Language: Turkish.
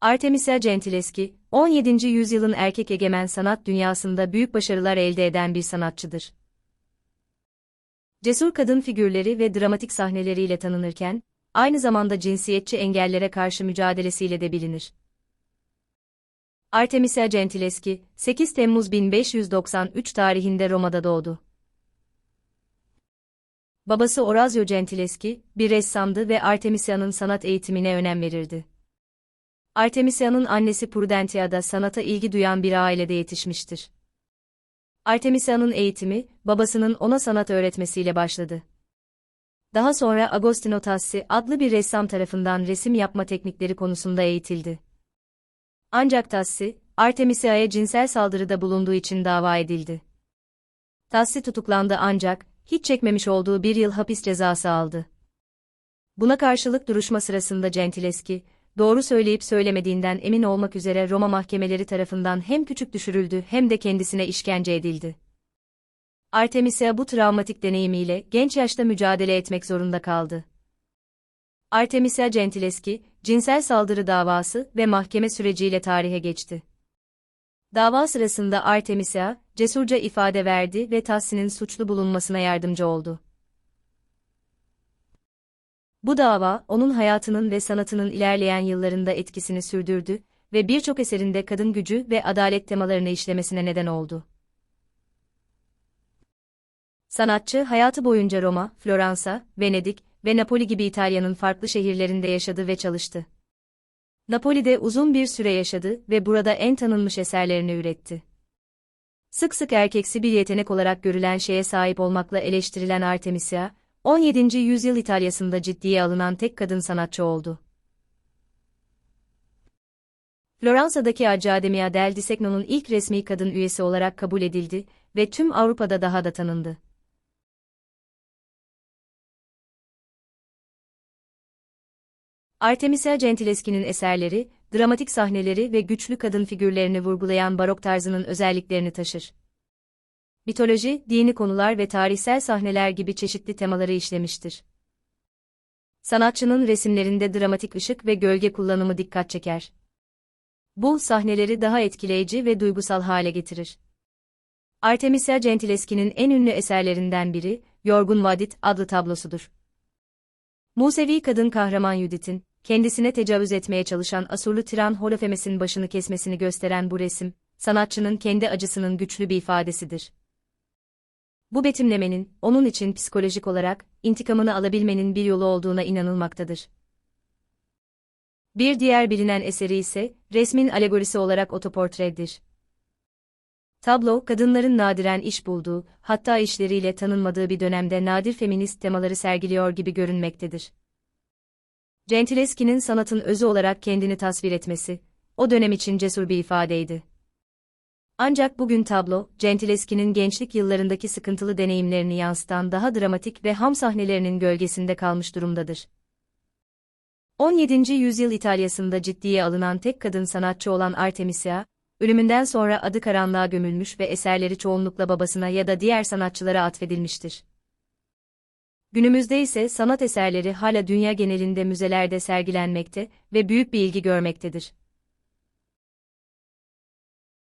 Artemisia Gentileschi, 17. yüzyılın erkek egemen sanat dünyasında büyük başarılar elde eden bir sanatçıdır. Cesur kadın figürleri ve dramatik sahneleriyle tanınırken, aynı zamanda cinsiyetçi engellere karşı mücadelesiyle de bilinir. Artemisia Gentileschi, 8 Temmuz 1593 tarihinde Roma'da doğdu. Babası Orazio Gentileschi, bir ressamdı ve Artemisia'nın sanat eğitimine önem verirdi. Artemisia'nın annesi Prudentia da sanata ilgi duyan bir ailede yetişmiştir. Artemisia'nın eğitimi, babasının ona sanat öğretmesiyle başladı. Daha sonra Agostino Tassi adlı bir ressam tarafından resim yapma teknikleri konusunda eğitildi. Ancak Tassi, Artemisia'ya cinsel saldırıda bulunduğu için dava edildi. Tassi tutuklandı ancak, hiç çekmemiş olduğu bir yıl hapis cezası aldı. Buna karşılık duruşma sırasında Gentileschi, doğru söyleyip söylemediğinden emin olmak üzere Roma mahkemeleri tarafından hem küçük düşürüldü hem de kendisine işkence edildi. Artemisia bu travmatik deneyimiyle genç yaşta mücadele etmek zorunda kaldı. Artemisia Gentileschi, cinsel saldırı davası ve mahkeme süreciyle tarihe geçti. Dava sırasında Artemisia, cesurca ifade verdi ve Tassi'nin suçlu bulunmasına yardımcı oldu. Bu dava, onun hayatının ve sanatının ilerleyen yıllarında etkisini sürdürdü ve birçok eserinde kadın gücü ve adalet temalarını işlemesine neden oldu. Sanatçı hayatı boyunca Roma, Floransa, Venedik ve Napoli gibi İtalya'nın farklı şehirlerinde yaşadı ve çalıştı. Napoli'de uzun bir süre yaşadı ve burada en tanınmış eserlerini üretti. Sık sık erkeksi bir yetenek olarak görülen şeye sahip olmakla eleştirilen Artemisia, 17. yüzyıl İtalya'sında ciddiye alınan tek kadın sanatçı oldu. Floransa'daki Accademia del Disegno'nun ilk resmi kadın üyesi olarak kabul edildi ve tüm Avrupa'da daha da tanındı. Artemisia Gentileschi'nin eserleri, dramatik sahneleri ve güçlü kadın figürlerini vurgulayan barok tarzının özelliklerini taşır. Mitoloji, dini konular ve tarihsel sahneler gibi çeşitli temaları işlemiştir. Sanatçının resimlerinde dramatik ışık ve gölge kullanımı dikkat çeker. Bu, sahneleri daha etkileyici ve duygusal hale getirir. Artemisia Gentileschi'nin en ünlü eserlerinden biri, Yorgun Vadit adlı tablosudur. Musevi kadın kahraman Judith'in, kendisine tecavüz etmeye çalışan Asurlu tiran Holofemes'in başını kesmesini gösteren bu resim, sanatçının kendi acısının güçlü bir ifadesidir. Bu betimlemenin, onun için psikolojik olarak, intikamını alabilmenin bir yolu olduğuna inanılmaktadır. Bir diğer bilinen eseri ise, resmin alegorisi olarak otoportredir. Tablo, kadınların nadiren iş bulduğu, hatta işleriyle tanınmadığı bir dönemde nadir feminist temaları sergiliyor gibi görünmektedir. Gentileschi'nin sanatın özü olarak kendini tasvir etmesi, o dönem için cesur bir ifadeydi. Ancak bugün tablo, Gentileschi'nin gençlik yıllarındaki sıkıntılı deneyimlerini yansıtan daha dramatik ve ham sahnelerinin gölgesinde kalmış durumdadır. 17. yüzyıl İtalya'sında ciddiye alınan tek kadın sanatçı olan Artemisia, ölümünden sonra adı karanlığa gömülmüş ve eserleri çoğunlukla babasına ya da diğer sanatçılara atfedilmiştir. Günümüzde ise sanat eserleri hala dünya genelinde müzelerde sergilenmekte ve büyük bir ilgi görmektedir.